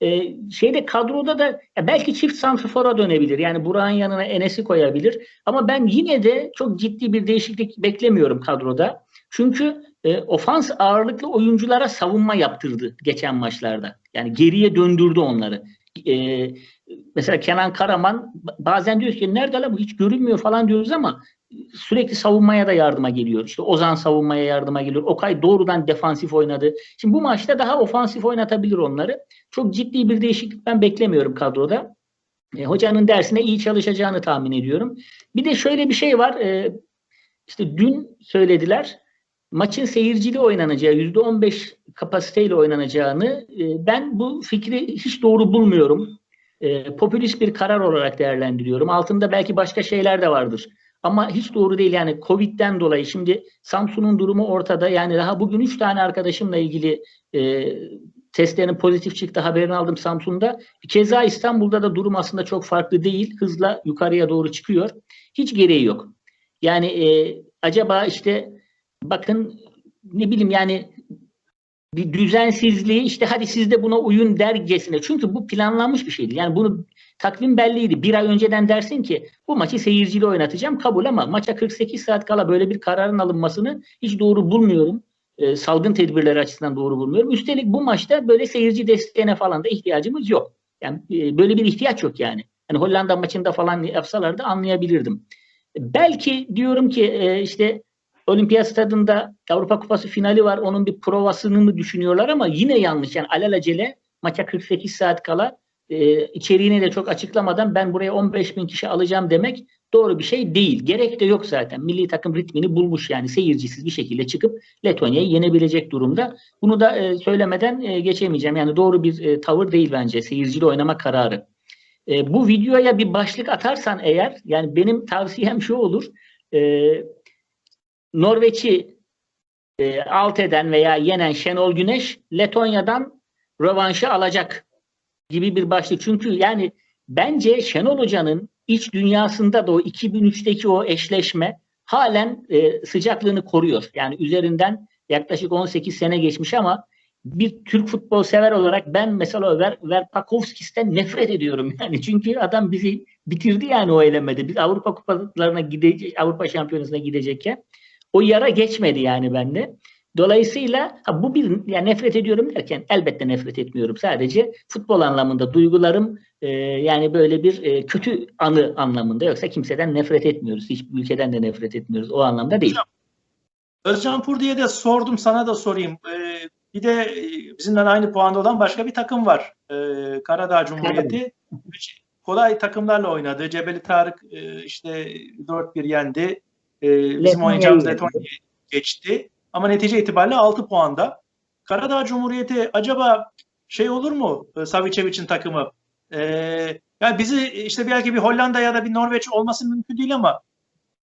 e, şeyde kadroda da ya belki çift santrfora dönebilir. Yani Burak'ın yanına Enes'i koyabilir. Ama ben yine de çok ciddi bir değişiklik beklemiyorum kadroda. Çünkü e, ofans ağırlıklı oyunculara savunma yaptırdı geçen maçlarda. Yani geriye döndürdü onları. E, mesela Kenan Karaman bazen diyor ki nerede la bu hiç görünmüyor falan diyoruz ama sürekli savunmaya da yardıma geliyor. İşte Ozan savunmaya yardıma geliyor. Okay doğrudan defansif oynadı. Şimdi bu maçta daha ofansif oynatabilir onları. Çok ciddi bir değişiklik ben beklemiyorum kadroda. E, hocanın dersine iyi çalışacağını tahmin ediyorum. Bir de şöyle bir şey var. E, işte dün söylediler maçın seyircili oynanacağı, %15 kapasiteyle oynanacağını e, ben bu fikri hiç doğru bulmuyorum. E, popülist bir karar olarak değerlendiriyorum. Altında belki başka şeyler de vardır. Ama hiç doğru değil yani Covid'den dolayı şimdi Samsun'un durumu ortada. Yani daha bugün 3 tane arkadaşımla ilgili e, testlerin pozitif çıktı haberini aldım Samsun'da. Keza İstanbul'da da durum aslında çok farklı değil. Hızla yukarıya doğru çıkıyor. Hiç gereği yok. Yani e, acaba işte bakın ne bileyim yani bir düzensizliği işte hadi siz de buna uyun dercesine. Çünkü bu planlanmış bir şeydi. Yani bunu takvim belliydi. Bir ay önceden dersin ki bu maçı seyirciyle oynatacağım kabul ama maça 48 saat kala böyle bir kararın alınmasını hiç doğru bulmuyorum. E, salgın tedbirleri açısından doğru bulmuyorum. Üstelik bu maçta böyle seyirci desteğine falan da ihtiyacımız yok. Yani e, böyle bir ihtiyaç yok yani. Yani Hollanda maçında falan yapsalardı anlayabilirdim. Belki diyorum ki e, işte Olimpiyat stadında Avrupa Kupası finali var. Onun bir provasını mı düşünüyorlar ama yine yanlış. Yani alelacele maça 48 saat kala e, içeriğini de çok açıklamadan ben buraya 15 bin kişi alacağım demek doğru bir şey değil. Gerek de yok zaten. Milli takım ritmini bulmuş yani seyircisiz bir şekilde çıkıp Letonya'yı yenebilecek durumda. Bunu da e, söylemeden e, geçemeyeceğim. Yani doğru bir e, tavır değil bence seyirciyle oynama kararı. E, bu videoya bir başlık atarsan eğer yani benim tavsiyem şu olur. E, Norveç'i e, alt eden veya yenen Şenol Güneş Letonya'dan rövanşı alacak gibi bir başlık. Çünkü yani bence Şenol Hoca'nın iç dünyasında da o 2003'teki o eşleşme halen e, sıcaklığını koruyor. Yani üzerinden yaklaşık 18 sene geçmiş ama bir Türk futbol sever olarak ben mesela Ver, Verpakovskis'ten nefret ediyorum. Yani çünkü adam bizi bitirdi yani o elemede. Biz Avrupa kupalarına gidecek, Avrupa şampiyonasına gidecekken o yara geçmedi yani bende. Dolayısıyla ha, bu bir yani nefret ediyorum derken elbette nefret etmiyorum. Sadece futbol anlamında duygularım e, yani böyle bir e, kötü anı anlamında yoksa kimseden nefret etmiyoruz. Hiçbir ülkeden de nefret etmiyoruz. O anlamda değil. Özcan Pur diye de sordum sana da sorayım. Ee, bir de bizimle aynı puanda olan başka bir takım var. Ee, Karadağ Cumhuriyeti. Kolay takımlarla oynadı. Cebeli Tarık e, işte 4-1 yendi. E, bizim oynayacağımız Letonya'yı geçti. Ama netice itibariyle 6 puanda. Karadağ Cumhuriyeti acaba şey olur mu e, Savicevic'in takımı? E, yani bizi işte belki bir Hollanda ya da bir Norveç olması mümkün değil ama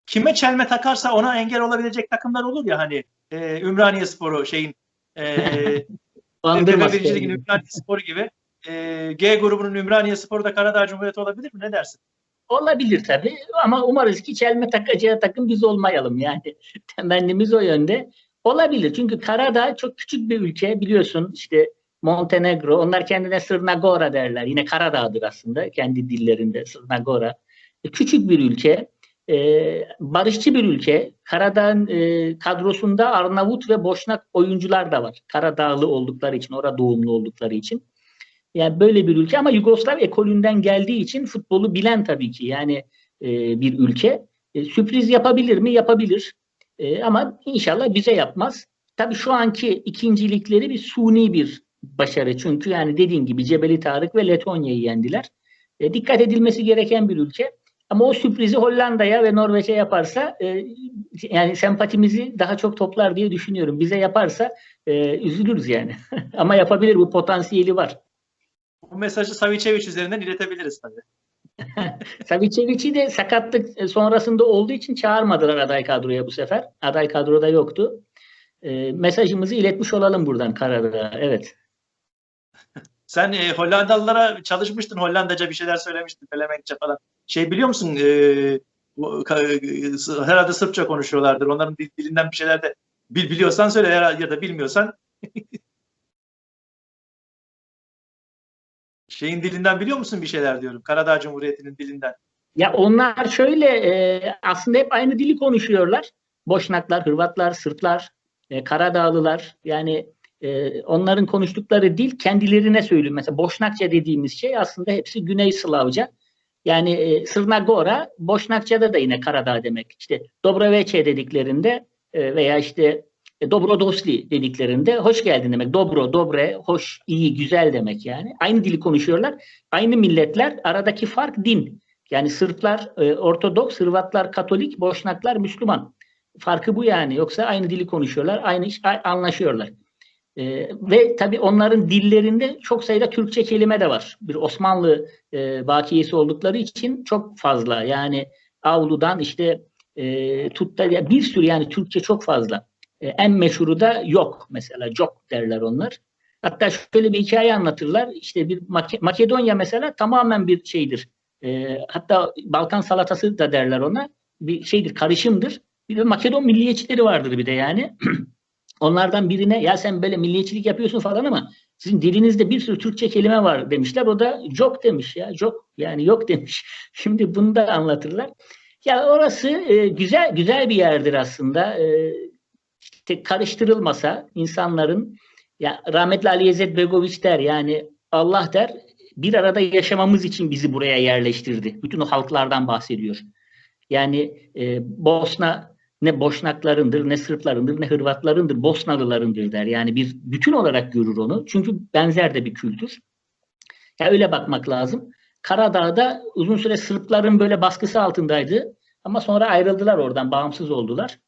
kime çelme takarsa ona engel olabilecek takımlar olur ya hani e, Ümraniye Sporu şeyin e, Devre Lig'in Ümraniye Sporu gibi e, G grubunun Ümraniye Sporu da Karadağ Cumhuriyeti olabilir mi? Ne dersin? Olabilir tabii ama umarız ki çelme takacağı takım biz olmayalım yani. Temennimiz o yönde. Olabilir çünkü Karadağ çok küçük bir ülke biliyorsun işte Montenegro onlar kendine Sırnagora derler. Yine Karadağ'dır aslında kendi dillerinde Sırnagora. E, küçük bir ülke. E, barışçı bir ülke. Karadağ'ın e, kadrosunda Arnavut ve Boşnak oyuncular da var. Karadağlı oldukları için, orada doğumlu oldukları için. Yani böyle bir ülke ama Yugoslav ekolünden geldiği için futbolu bilen tabii ki yani e, bir ülke. E, sürpriz yapabilir mi? Yapabilir. E, ama inşallah bize yapmaz. Tabii şu anki ikincilikleri bir suni bir başarı. Çünkü yani dediğin gibi Cebeli Tarık ve Letonya'yı yendiler. E, dikkat edilmesi gereken bir ülke. Ama o sürprizi Hollanda'ya ve Norveç'e yaparsa e, yani sempatimizi daha çok toplar diye düşünüyorum. Bize yaparsa e, üzülürüz yani. Ama yapabilir bu potansiyeli var. Bu mesajı Savicevic üzerinden iletebiliriz tabii. Savicevic'i de sakatlık sonrasında olduğu için çağırmadılar aday kadroya bu sefer. Aday kadroda yoktu. E, mesajımızı iletmiş olalım buradan Karadağ'a. Evet. Sen e, Hollandalılara çalışmıştın. Hollandaca bir şeyler söylemiştin. Felemenkçe falan. Şey biliyor musun? E, herhalde Sırpça konuşuyorlardır. Onların dilinden bir şeyler de bil, biliyorsan söyle ya da bilmiyorsan Şeyin dilinden biliyor musun bir şeyler diyorum. Karadağ Cumhuriyeti'nin dilinden. Ya onlar şöyle e, aslında hep aynı dili konuşuyorlar. Boşnaklar, Hırvatlar, Sırplar, e, Karadağlılar. Yani e, onların konuştukları dil kendilerine söylüyor. Mesela Boşnakça dediğimiz şey aslında hepsi Güney Slavca. Yani e, Srnagora, Boşnakça'da da yine Karadağ demek. İşte Dobroveče dediklerinde e, veya işte Dobrodosli dediklerinde hoş geldin demek. Dobro, dobre, hoş, iyi, güzel demek yani. Aynı dili konuşuyorlar. Aynı milletler. Aradaki fark din. Yani Sırplar e, Ortodoks, Hırvatlar Katolik, Boşnaklar Müslüman. Farkı bu yani. Yoksa aynı dili konuşuyorlar, aynı anlaşıyorlar. E, ve tabii onların dillerinde çok sayıda Türkçe kelime de var. Bir Osmanlı e, bakiyesi oldukları için çok fazla. Yani avludan işte e, tutta bir sürü yani Türkçe çok fazla. E, en meşhuru da yok mesela. Jok derler onlar. Hatta şöyle bir hikaye anlatırlar. İşte bir Make- Makedonya mesela tamamen bir şeydir. E, hatta Balkan salatası da derler ona. Bir şeydir, karışımdır. Bir de Makedon milliyetçileri vardır bir de yani. Onlardan birine ya sen böyle milliyetçilik yapıyorsun falan ama sizin dilinizde bir sürü Türkçe kelime var demişler. O da jok demiş ya. Jok yani yok demiş. Şimdi bunu da anlatırlar. Ya orası e, güzel güzel bir yerdir aslında. E, işte karıştırılmasa insanların ya rahmetli Ali İzzet Begoviç der yani Allah der bir arada yaşamamız için bizi buraya yerleştirdi. Bütün o halklardan bahsediyor. Yani e, Bosna ne Boşnaklarındır, ne Sırplarındır, ne Hırvatlarındır, Bosnalılarındır der. Yani bir bütün olarak görür onu. Çünkü benzer de bir kültür. Ya öyle bakmak lazım. Karadağ'da uzun süre Sırpların böyle baskısı altındaydı. Ama sonra ayrıldılar oradan, bağımsız oldular.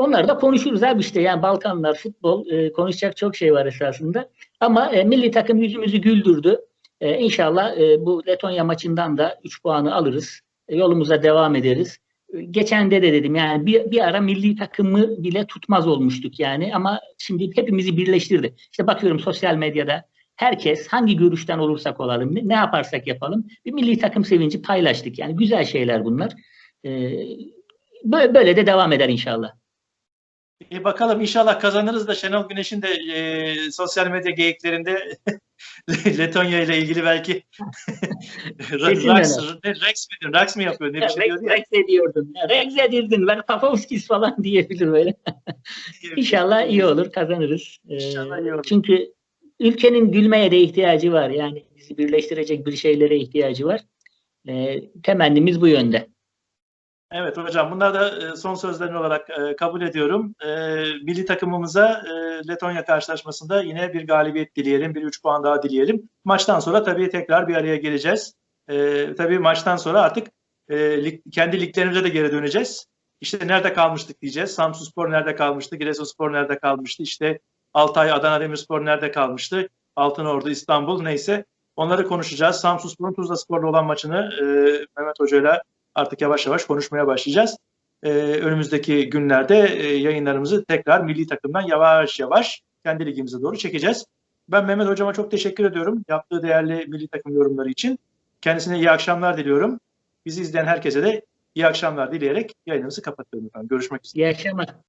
Onları da konuşuruz abi işte yani Balkanlar, futbol e, konuşacak çok şey var esasında. Ama e, milli takım yüzümüzü güldürdü. E, inşallah e, bu Letonya maçından da 3 puanı alırız. E, yolumuza devam ederiz. E, Geçen de de dedim yani bir, bir ara milli takımı bile tutmaz olmuştuk yani ama şimdi hepimizi birleştirdi. İşte bakıyorum sosyal medyada herkes hangi görüşten olursak olalım ne, yaparsak yapalım bir milli takım sevinci paylaştık. Yani güzel şeyler bunlar. E, böyle de devam eder inşallah. E bakalım inşallah kazanırız da Şenol Güneş'in de e, sosyal medya geyiklerinde Letonya ile ilgili belki öyle. ne, Rex mi, Rax mi yapıyor ne bir şey Rex. Rex ediyordun. Rex edildin. Ben Pafovskis falan diyebilir böyle. İnşallah iyi olur, kazanırız. Ee, İnşallah iyi olur. Çünkü ülkenin gülmeye de ihtiyacı var. Yani bizi birleştirecek bir şeylere ihtiyacı var. Ee, temennimiz bu yönde. Evet hocam bunlar da e, son sözlerin olarak e, kabul ediyorum. E, milli takımımıza Letonya karşılaşmasında yine bir galibiyet dileyelim, bir 3 puan daha dileyelim. Maçtan sonra tabii tekrar bir araya geleceğiz. Tabii maçtan sonra artık kendi liglerimize de geri döneceğiz. İşte nerede kalmıştık diyeceğiz. Samsunspor nerede kalmıştı, Giresunspor nerede kalmıştı, işte Altay, Adana Demirspor nerede kalmıştı, Altınordu, İstanbul neyse onları konuşacağız. Samsunspor'un Tuzlaspor'la olan maçını Mehmet Hoca'yla artık yavaş yavaş konuşmaya başlayacağız. Ee, önümüzdeki günlerde e, yayınlarımızı tekrar milli takımdan yavaş yavaş kendi ligimize doğru çekeceğiz. Ben Mehmet Hocama çok teşekkür ediyorum yaptığı değerli milli takım yorumları için. Kendisine iyi akşamlar diliyorum. Bizi izleyen herkese de iyi akşamlar dileyerek yayınımızı kapatıyorum efendim. Görüşmek üzere. İyi akşamlar.